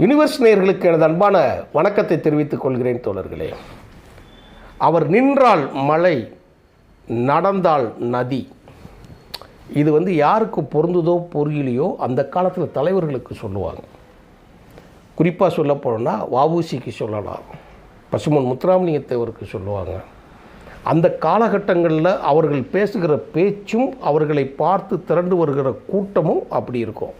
Universe நேயர்களுக்கு எனது அன்பான வணக்கத்தை தெரிவித்துக் கொள்கிறேன் தோழர்களே. அவர் நின்றால் மழை நடந்தால் நதி. இது வந்து யாருக்கு பொருந்துதோ பொருளிலையோ அந்த காலத்தில் தலைவர்களுக்கு சொல்லுவாங்க. குறிப்பாக சொல்ல போனோன்னா வஉசிக்கு சொல்லலாம். பசுமன் முத்துராமலிங்கத்தேவருக்கு சொல்லுவாங்க. அந்த காலகட்டங்களில் அவர்கள் பேசுகிற பேச்சும் அவர்களை பார்த்து திரண்டு வருகிற கூட்டமும் அப்படி இருக்கும்.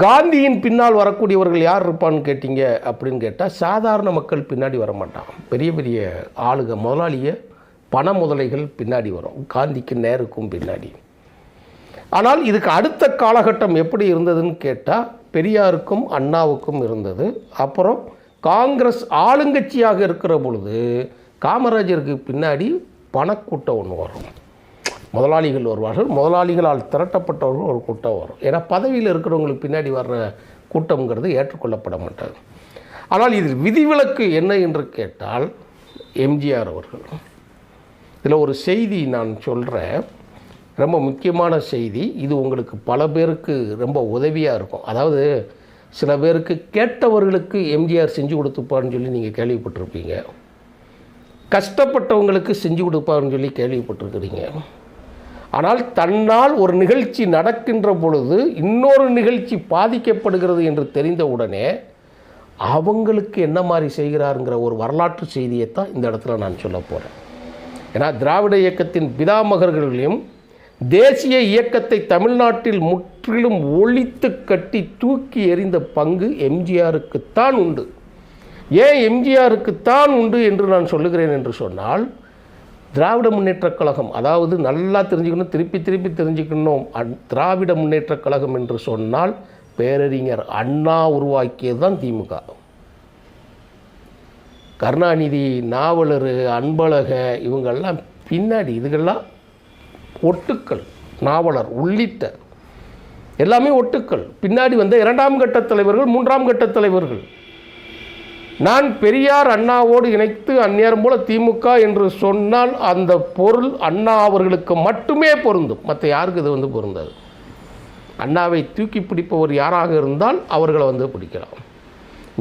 காந்தியின் பின்னால் வரக்கூடியவர்கள் யார் இருப்பான்னு கேட்டீங்க அப்படின்னு கேட்டால் சாதாரண மக்கள் பின்னாடி வர மாட்டான் பெரிய பெரிய ஆளுக முதலாளிய பண முதலைகள் பின்னாடி வரும். காந்திக்கு நேருக்கும் பின்னாடி. ஆனால் இதுக்கு அடுத்த காலகட்டம் எப்படி இருந்ததுன்னு கேட்டால் பெரியாருக்கும் அண்ணாவுக்கும் இருந்தது. அப்புறம் காங்கிரஸ் ஆளுங்கட்சியாக இருக்கிற பொழுது காமராஜருக்கு பின்னாடி பணக்கூட்டம் ஒன்று வரும். முதலாளிகள் வருவார்கள். முதலாளிகளால் திரட்டப்பட்டவர்கள் ஒரு கூட்டம் வரும். ஏன்னா பதவியில் இருக்கிறவங்களுக்கு பின்னாடி வர்ற கூட்டம்ங்கிறது ஏற்றுக்கொள்ளப்பட மாட்டாது ஆனால் இதில் விதிவிலக்கு என்ன என்று கேட்டால் எம்ஜிஆர் அவர்கள். இதில் ஒரு செய்தி நான் சொல்கிறேன் ரொம்ப முக்கியமான செய்தி. இது உங்களுக்கு பல பேருக்கு ரொம்ப உதவியாக இருக்கும். அதாவது சில பேருக்கு கேட்டவர்களுக்கு எம்ஜிஆர் செஞ்சு கொடுத்துப்பான்னு சொல்லி நீங்கள் கேள்விப்பட்டிருப்பீங்க. கஷ்டப்பட்டவங்களுக்கு செஞ்சு கொடுப்பாருன்னு சொல்லி கேள்விப்பட்டிருக்கிறீங்க. ஆனால் தன்னால் ஒரு நிகழ்ச்சி நடக்கின்ற பொழுது இன்னொரு நிகழ்ச்சி பாதிக்கப்படுகிறது என்று தெரிந்தவுடனே அவங்களுக்கு என்ன மாதிரி செய்கிறாருங்கிற ஒரு வரலாற்று செய்தியை தான் இந்த இடத்துல நான் சொல்ல போகிறேன் ஏன்னா திராவிட இயக்கத்தின் பிதாமகர்களையும் தேசிய இயக்கத்தை தமிழ்நாட்டில் முற்றிலும் ஒழித்து கட்டி தூக்கி எறிந்த பங்கு எம்ஜிஆருக்குத்தான் உண்டு. ஏன் எம்ஜிஆருக்குத்தான் உண்டு என்று நான் சொல்லுகிறேன் என்று சொன்னால் திராவிட முன்னேற்றக் கழகம் அதாவது நல்லா தெரிஞ்சுக்கணும் திருப்பி திருப்பி தெரிஞ்சுக்கணும். அந் திராவிட முன்னேற்றக் கழகம் என்று சொன்னால் பேரறிஞர் அண்ணா உருவாக்கியது தான் திமுக. கருணாநிதி நாவலர் அன்பழக இவங்கெல்லாம் பின்னாடி இதுகெல்லாம் ஒட்டுக்கள் நாவலர் உள்ளிட்ட எல்லாமே ஒட்டுக்கள். பின்னாடி வந்த இரண்டாம் கட்ட தலைவர்கள் மூன்றாம் கட்ட தலைவர்கள். நான் பெரியார் அண்ணாவோடு இணைத்து அந்நேரம் போல திமுக என்று சொன்னால் அந்த பொருள் அண்ணா அவர்களுக்கு மட்டுமே பொருந்தும். மற்ற யாருக்கு இது வந்து பொருந்தாது? அண்ணாவை தூக்கி பிடிப்பவர் யாராக இருந்தால் அவர்களை வந்து பிடிக்கலாம்.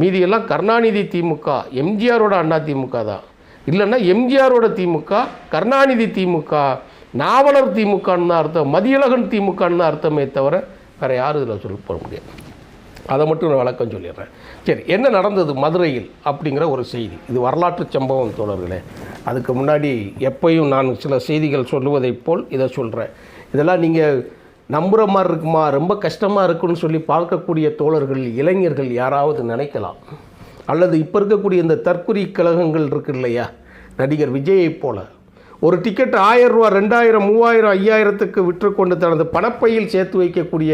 மீதியெல்லாம் கருணாநிதி திமுக எம்ஜிஆரோட அண்ணா திமுக தான். இல்லைன்னா எம்ஜிஆரோட திமுக கருணாநிதி திமுக நாவலர் திமுகன்னு அர்த்தம் மதியழகன் திமுகன்னு அர்த்தமே தவிர வேறு யாரும் இதில் சொல்ல போட முடியாது. அதை மட்டும் நான் விளக்கம் சொல்லிடுறேன். சரி என்ன நடந்தது மதுரையில் அப்படிங்கிற ஒரு செய்தி. இது வரலாற்று சம்பவம் தோழர்களே. அதுக்கு முன்னாடி எப்பையும் நான் சில செய்திகள் சொல்லுவதைப் போல் இதை சொல்கிறேன் இதெல்லாம் நீங்கள் நம்புகிற மாதிரி இருக்குமா? ரொம்ப கஷ்டமாக இருக்குன்னு சொல்லி பார்க்கக்கூடிய தோழர்கள் இளைஞர்கள் யாராவது நினைக்கலாம். அல்லது இப்போ இருக்கக்கூடிய இந்த தற்குறி கழகங்கள் இருக்கு இல்லையா? நடிகர் விஜயை போல. ஒரு டிக்கெட் ஆயிரம் ரூபா ரெண்டாயிரம் மூவாயிரம் ஐயாயிரத்துக்கு விற்றுக்கொண்டு தனது பணப்பையில் சேர்த்து வைக்கக்கூடிய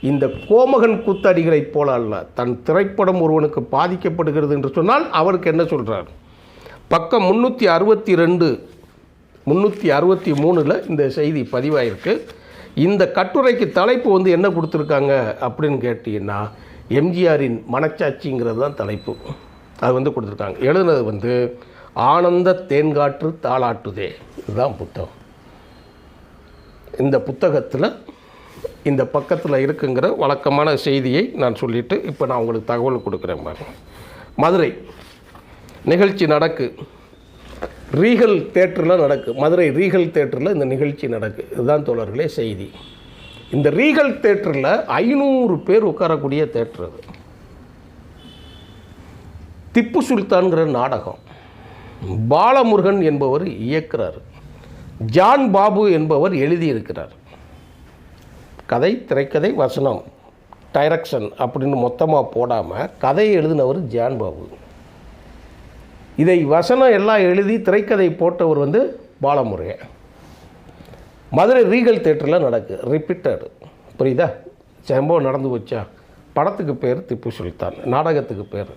இந்த கோமகன் கூத்தாடிகளைப் போல அல்ல. தன் திரைப்படம் ஒருவனுக்கு பாதிக்கப்படுகிறது என்று சொன்னால் அவருக்கு என்ன சொல்கிறார் பக்கம் முந்நூற்றி அறுபத்தி ரெண்டு முந்நூற்றி அறுபத்தி மூணில் இந்த செய்தி பதிவாயிருக்கு. இந்த கட்டுரைக்கு தலைப்பு வந்து என்ன கொடுத்துருக்காங்க அப்படின்னு கேட்டிங்கன்னா எம்ஜிஆரின் மனச்சாட்சிங்கிறது தான் தலைப்பு. அது வந்து கொடுத்துருக்காங்க. எழுதுனது வந்து ஆனந்த தேன்காற்று தாளாட்டுதே. இதுதான் புத்தகம். இந்த புத்தகத்தில் இந்த பக்கத்தில் இருக்குங்கிற வழக்கமான செய்தியை நான் சொல்லிவிட்டு இப்போ நான் உங்களுக்கு தகவல் கொடுக்குறேன் பாருங்க. மதுரை. நிகழ்ச்சி நடக்கு. ரீகல் தேட்டரில் நடக்கு. மதுரை ரீகல் தேட்டரில் இந்த நிகழ்ச்சி நடக்கு. இதுதான் தோழர்களே செய்தி. இந்த ரீகல் தேட்டரில் ஐநூறு பேர் உட்காரக்கூடிய தேட்டர் அது. திப்பு சுல்தான்கிற நாடகம். பாலமுருகன் என்பவர் இயக்குறார். ஜான் பாபு என்பவர் எழுதியிருக்கிறார். கதை திரைக்கதை வசனம் டைரக்ஷன் அப்படின்னு மொத்தமாக போடாமல் கதையை எழுதினவர் ஜான் பாபு. இதை வசனம் எல்லாம் எழுதி திரைக்கதை போட்டவர் வந்து பாலமுருகன். மதுரை ரீகல் தேட்டரில் நடக்கு ரிப்பீட்டடு புரியுதா? சம்பவம் நடந்து போச்சா? படத்துக்கு பேர் திப்பு சுல்தான் நாடகத்துக்கு பேர்.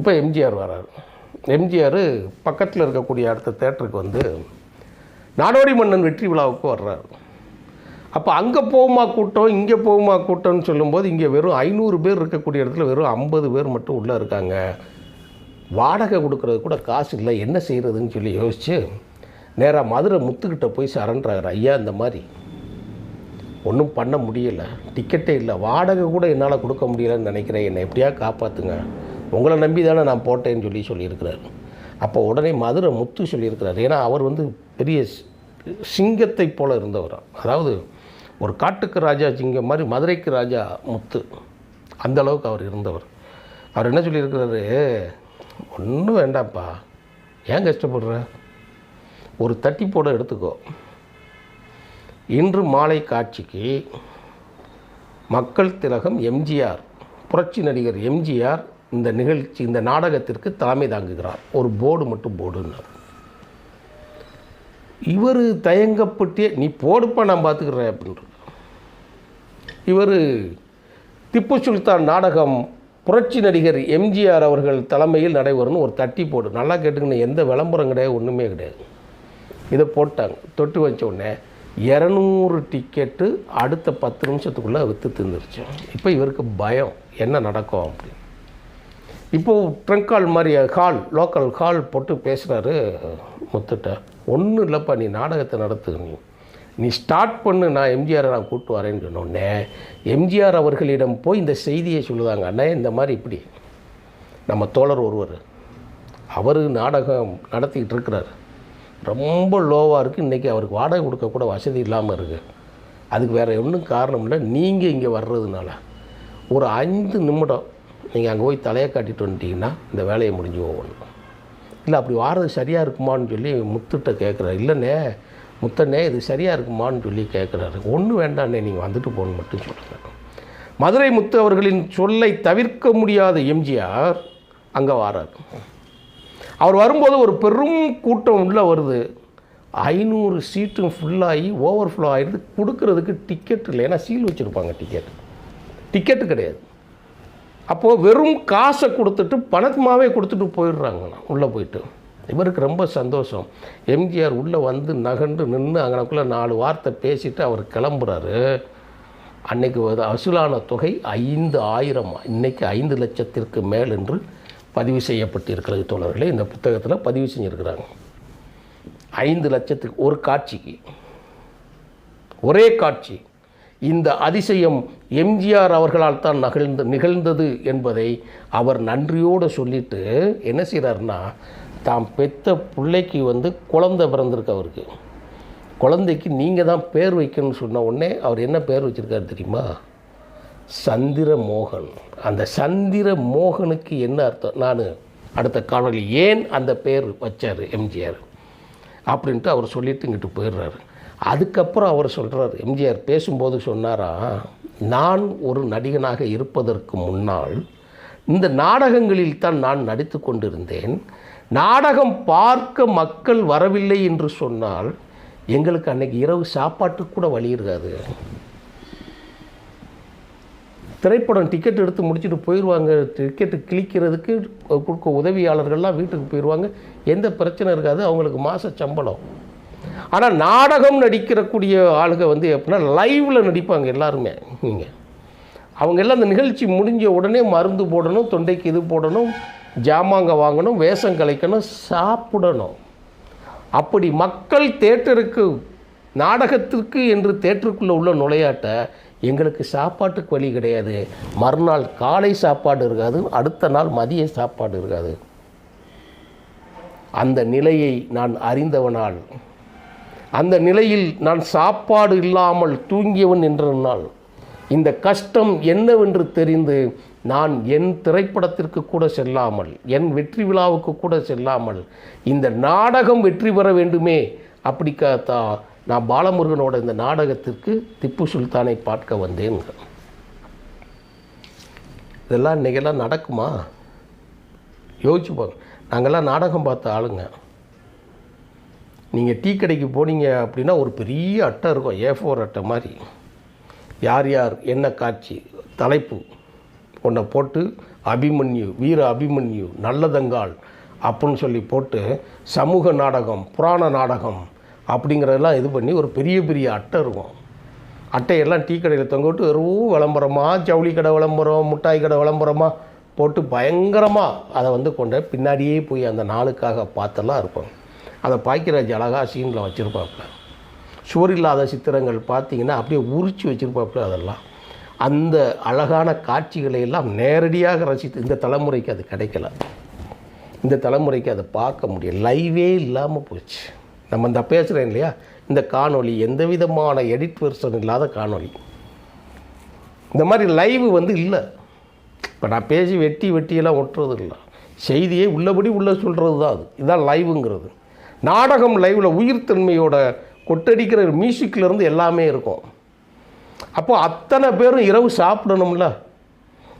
இப்போ எம்ஜிஆர் வரார். எம்ஜிஆர் பக்கத்தில் இருக்கக்கூடிய அடுத்த தேட்டருக்கு வந்து நாடோடி மன்னன் வெற்றி விழாவுக்கு வர்றார். அப்போ அங்கே போகுமா கூட்டம் இங்கே போகுமா கூட்டம்னு சொல்லும்போது இங்கே வெறும் ஐநூறு பேர் இருக்கக்கூடிய இடத்துல வெறும் ஐம்பது பேர் மட்டும் உள்ளே இருக்காங்க. வாடகை கொடுக்கறது கூட காசு இல்லை என்ன செய்கிறதுன்னு சொல்லி யோசித்து நேராக மதுரை முத்துக்கிட்ட போய் சரண்டர் ஐயா இந்த மாதிரி ஒன்றும் பண்ண முடியல டிக்கெட்டே இல்லை வாடகை கூட என்னால் கொடுக்க முடியலன்னு நினைக்கிறேன் என்னை எப்படியா காப்பாற்றுங்க உங்களை நம்பி தானே நான் போட்டேன்னு சொல்லி சொல்லியிருக்கிறார். அப்போ உடனே மதுரை முத்து சொல்லியிருக்கிறார். ஏன்னா அவர் வந்து பெரிய சிங்கத்தை போல் இருந்தவர். அதாவது ஒரு காட்டுக்கு ராஜா சிங்கம் மாதிரி மதுரைக்கு ராஜா முத்து. அந்தளவுக்கு அவர் இருந்தவர். அவர் என்ன சொல்லியிருக்கிறாரு? ஒன்றும் வேண்டாம்ப்பா. ஏன் கஷ்டப்படுற? ஒரு தட்டி போட எடுத்துக்கோ. இன்று மாலை காட்சிக்கு மக்கள் திலகம் எம்ஜிஆர் புரட்சி நடிகர் எம்ஜிஆர் இந்த நிகழ்ச்சி இந்த நாடகத்திற்கு தலைமை தாங்குகிறார். ஒரு போர்டு மட்டும் போர்டுன்னார் இவர் தயங்கப்பட்டே நீ போடுப்பா நான் பார்த்துக்கிறேன் அப்படின்ற இவர் திப்பு சுல்தான் நாடகம் புரட்சி நடிகர் எம்ஜிஆர் அவர்கள் தலைமையில் நடைபெறும்னு ஒரு தட்டி போடு. நல்லா கேட்டுக்கணும் எந்த விளம்பரம் கிடையாது ஒன்றுமே கிடையாது. இதை போட்டாங்க தொட்டு வச்ச உடனே இரநூறு டிக்கெட்டு அடுத்த பத்து நிமிஷத்துக்குள்ளே விற்று தின்னுருச்சு இப்போ இவருக்கு பயம் என்ன நடக்கும் அப்படின்னு. இப்போது ட்ரங்க் ஹால் மாதிரி ஹால் லோக்கல் ஹால் போட்டு பேசுகிறாரு முத்துட்ட. ஒன்றும் இல்லைப்பா நீ நாடகத்தை நடத்து நீ. நீ ஸ்டார்ட் பண்ணு நான் எம்ஜிஆரை நான் கூப்பிட்டு வரேன்னு சொன்னோடனே எம்ஜிஆர் அவர்களிடம் போய் இந்த செய்தியை சொல்லுதாங்க அண்ணே இந்த மாதிரி இப்படி நம்ம தோழர் ஒருவர் அவர் நாடகம் நடத்திக்கிட்டு இருக்கிறார். ரொம்ப லோவாக இருக்குது இன்றைக்கி அவருக்கு வாடகை கொடுக்கக்கூட வசதி இல்லாமல் இருக்குது அதுக்கு வேறு ஒன்றும் காரணம் இல்லை. நீங்கள் இங்கே வர்றதுனால ஒரு ஐந்து நிமிடம் நீங்கள் அங்கே போய் தலையை காட்டிட்டு வந்துட்டீங்கன்னா இந்த வேலையை முடிஞ்சு போகணும் இல்லை அப்படி வாரது சரியாக இருக்குமான்னு சொல்லி முத்துட்ட கேட்குறாரு இல்லைண்ணே முத்தண்ணே இது சரியாக இருக்குமான்னு சொல்லி கேட்குறாரு ஒன்றும் வேண்டாண்ணே நீங்கள் வந்துட்டு போகணும் மட்டும் சொல்லுங்கள் மதுரை முத்து அவர்களின் சொல்லை தவிர்க்க முடியாத எம்ஜிஆர் அங்கே வாரார். அவர் வரும்போது ஒரு பெரும் கூட்டம் உள்ளே வருது. ஐநூறு சீட்டும் ஃபுல்லாகி ஓவர்ஃப்ளோ ஆகிடுது கொடுக்கறதுக்கு டிக்கெட் இல்லை. ஏன்னா சீல் வச்சுருப்பாங்க டிக்கெட் டிக்கெட்டு கிடையாது. அப்போது வெறும் காசை கொடுத்துட்டு பணத்துமாவே கொடுத்துட்டு போயிடுறாங்க உள்ளே போயிட்டு. இவருக்கு ரொம்ப சந்தோஷம். எம்ஜிஆர் உள்ளே வந்து நகண்டு நின்று அங்கனக்குள்ளே நாலு வார்த்தை பேசிட்டு அவர் கிளம்புறாரு. அன்னைக்கு அசுலான தொகை ஐந்து ஆயிரம் இன்றைக்கி ஐந்து லட்சத்திற்கு மேல் என்று பதிவு செய்யப்பட்டிருக்கிறது தோழர்களே. இந்த புத்தகத்தில் பதிவு செஞ்சுருக்கிறாங்க. ஐந்து லட்சத்துக்கு ஒரு காட்சிக்கு ஒரே காட்சி. இந்த அதிசயம் எம்ஜிஆர் அவர்களால் தான் நகழ்ந்து நிகழ்ந்தது என்பதை அவர் நன்றியோடு சொல்லிட்டு என்ன செய்கிறாருன்னா தாம் பெத்த பிள்ளைக்கு வந்து குழந்தை பிறந்திருக்கு அவருக்கு. குழந்தைக்கு நீங்கள் தான் பேர் வைக்கணும்னு சொன்ன உடனே அவர் என்ன பேர் வச்சுருக்காரு தெரியுமா? சந்திர மோகன் அந்த சந்திர மோகனுக்கு என்ன அர்த்தம்? நான் அடுத்த காணொலி ஏன் அந்த பேர் வச்சார் எம்ஜிஆர்? அப்படின்ட்டு அவர் சொல்லிட்டு இங்கிட்டு போயிடுறாரு. அதுக்கப்புறம் அவர் சொல்கிறார் எம்ஜிஆர் பேசும்போது சொன்னாரா நான் ஒரு நடிகனாக இருப்பதற்கு முன்னால் இந்த நாடகங்களில் தான் நான் நடித்து கொண்டிருந்தேன். நாடகம் பார்க்க மக்கள் வரவில்லை என்று சொன்னால் எங்களுக்கு அன்னைக்கு இரவு சாப்பாட்டுக்கு கூட வழி இருக்காது. திரைப்படம் டிக்கெட் எடுத்து முடிச்சுட்டு போயிடுவாங்க டிக்கெட்டு கிழிக்கிறதுக்கு கொடுக்க உதவியாளர்கள்லாம் வீட்டுக்கு போயிடுவாங்க எந்த பிரச்சனை இருக்காது. அவங்களுக்கு மாத சம்பளம். ஆனால் நாடகம் நடிக்கிறக்கூடிய ஆளுங்க வந்து எப்படின்னா லைவில் நடிப்பாங்க எல்லாருமே நீங்கள் அவங்க எல்லாம் அந்த நிகழ்ச்சி முடிஞ்ச உடனே மருந்து போடணும் தொண்டைக்கு இது போடணும் ஜாமாங்க வாங்கணும் வேஷம் கலைக்கணும் சாப்பிடணும். அப்படி மக்கள் தேட்டருக்கு நாடகத்திற்கு என்று தேட்டருக்குள்ளே உள்ள நுழையாட்ட எங்களுக்கு சாப்பாட்டுக்கு வழி கிடையாது. மறுநாள் காலை சாப்பாடு இருக்காது அடுத்த நாள் மதிய சாப்பாடு இருக்காது. அந்த நிலையை நான் அறிந்தவனால் அந்த நிலையில் நான் சாப்பாடு இல்லாமல் தூங்கியவன் என்ற நாள் இந்த கஷ்டம் என்னவென்று தெரிந்து நான் என் திரைப்படத்திற்கு கூட செல்லாமல் என் வெற்றி விழாவுக்கு கூட செல்லாமல் இந்த நாடகம் வெற்றி பெற வேண்டுமே? அப்படிக்கா நான் பாலமுருகனோட இந்த நாடகத்திற்கு திப்பு சுல்தானை பார்க்க வந்தேன். இதெல்லாம் இன்றைக்கெல்லாம் நடக்குமா? யோசிச்சு பாருங்க நாங்கள்லாம் நாடகம் பார்த்த ஆளுங்க. நீங்கள் டீ கடைக்கு போனீங்க அப்படின்னா ஒரு பெரிய அட்டை இருக்கும் ஏ ஃபோர் அட்டை மாதிரி. யார் யார் என்ன காட்சி தலைப்பு. ஒன்றை போட்டு அபிமன்யு வீர அபிமன்யு நல்லதங்கால் அப்படின்னு சொல்லி போட்டு சமூக நாடகம் புராண நாடகம் அப்படிங்கிறதெல்லாம் இது பண்ணி ஒரு பெரிய பெரிய அட்டை இருக்கும். அட்டையெல்லாம் டீ கடையில் தொங்க விட்டு வெறும் விளம்பரமாக ஜவுளி கடை விளம்பரம் மிட்டாய் கடை விளம்பரமாக போட்டு பயங்கரமாக அதை வந்து கொண்டு பின்னாடியே போய் அந்த நாளுக்காக பார்த்தெல்லாம் இருப்பாங்க அதை பாக்கியராஜ் அழகாக சீனில் வச்சுருப்பாப்புல. சுவரில்லாத சித்திரங்கள் பார்த்தீங்கன்னா அப்படியே உரிச்சு வச்சுருப்பாப்புல அதெல்லாம். அந்த அழகான காட்சிகளை எல்லாம் நேரடியாக ரசித்து இந்த தலைமுறைக்கு அது கிடைக்கல. இந்த தலைமுறைக்கு அதை பார்க்க முடியும் லைவே இல்லாமல் போச்சு. நம்ம இந்த பேசுகிறேன் இல்லையா? இந்த காணொளி எந்த விதமான எடிட் வெர்ஷன் இல்லாத காணொளி. இந்த மாதிரி லைவ் வந்து இல்லை. இப்போ நான் பேசி வெட்டி வெட்டியெல்லாம் ஒட்டுறது இல்லை. செய்தியே உள்ளபடி உள்ள சொல்கிறது தான் அது. இதுதான் லைவுங்கிறது நாடகம் லைவில் உயிர்த்தன்மையோட கொட்டடிக்கிற மியூசிக்லேருந்து எல்லாமே இருக்கும். அப்போது அத்தனை பேரும் இரவு சாப்பிடணும்ல.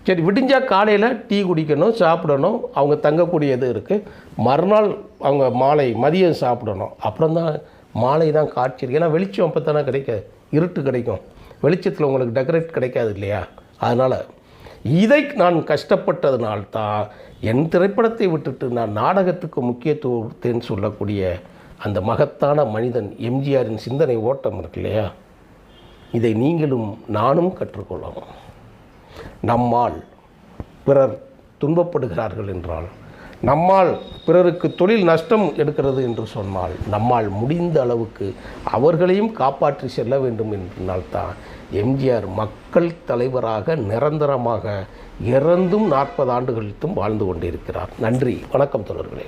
சரி விடிஞ்சால் காலையில் டீ குடிக்கணும் சாப்பிடணும். அவங்க தங்கக்கூடியது இருக்குது மறுநாள் அவங்க மாலை மதியம் சாப்பிடணும். அப்புறம் தான் மாலை தான் காட்சி இருக்கு. ஏன்னா வெளிச்சம் அப்போ தானே கிடைக்காது இருட்டு கிடைக்கும். வெளிச்சத்தில் உங்களுக்கு டெக்கரேட் கிடைக்காது இல்லையா? அதனால் இதை நான் கஷ்டப்பட்டதுனால்தான் என் திரைப்படத்தை விட்டுட்டு நான் நாடகத்துக்கு முக்கியத்துவத்தேன்னு சொல்லக்கூடிய அந்த மகத்தான மனிதன் எம்ஜிஆரின் சிந்தனை ஓட்டம் இருக்கு இல்லையா? இதை நீங்களும் நானும் கற்றுக்கொள்ளலாம் நம்மால் பிறர் துன்பப்படுகிறார்கள் என்றால் நம்மால் பிறருக்கு தொழில் நஷ்டம் எடுக்கிறது என்று சொன்னால் நம்மால் முடிந்த அளவுக்கு அவர்களையும் காப்பாற்றி செல்ல வேண்டும் என்றால்தான் எம்ஜிஆர் மக்கள் தலைவராக நிரந்தரமாக இறந்தும் நாற்பது ஆண்டுகளிலும் வாழ்ந்து கொண்டிருக்கிறார். நன்றி. வணக்கம் தொடர்களே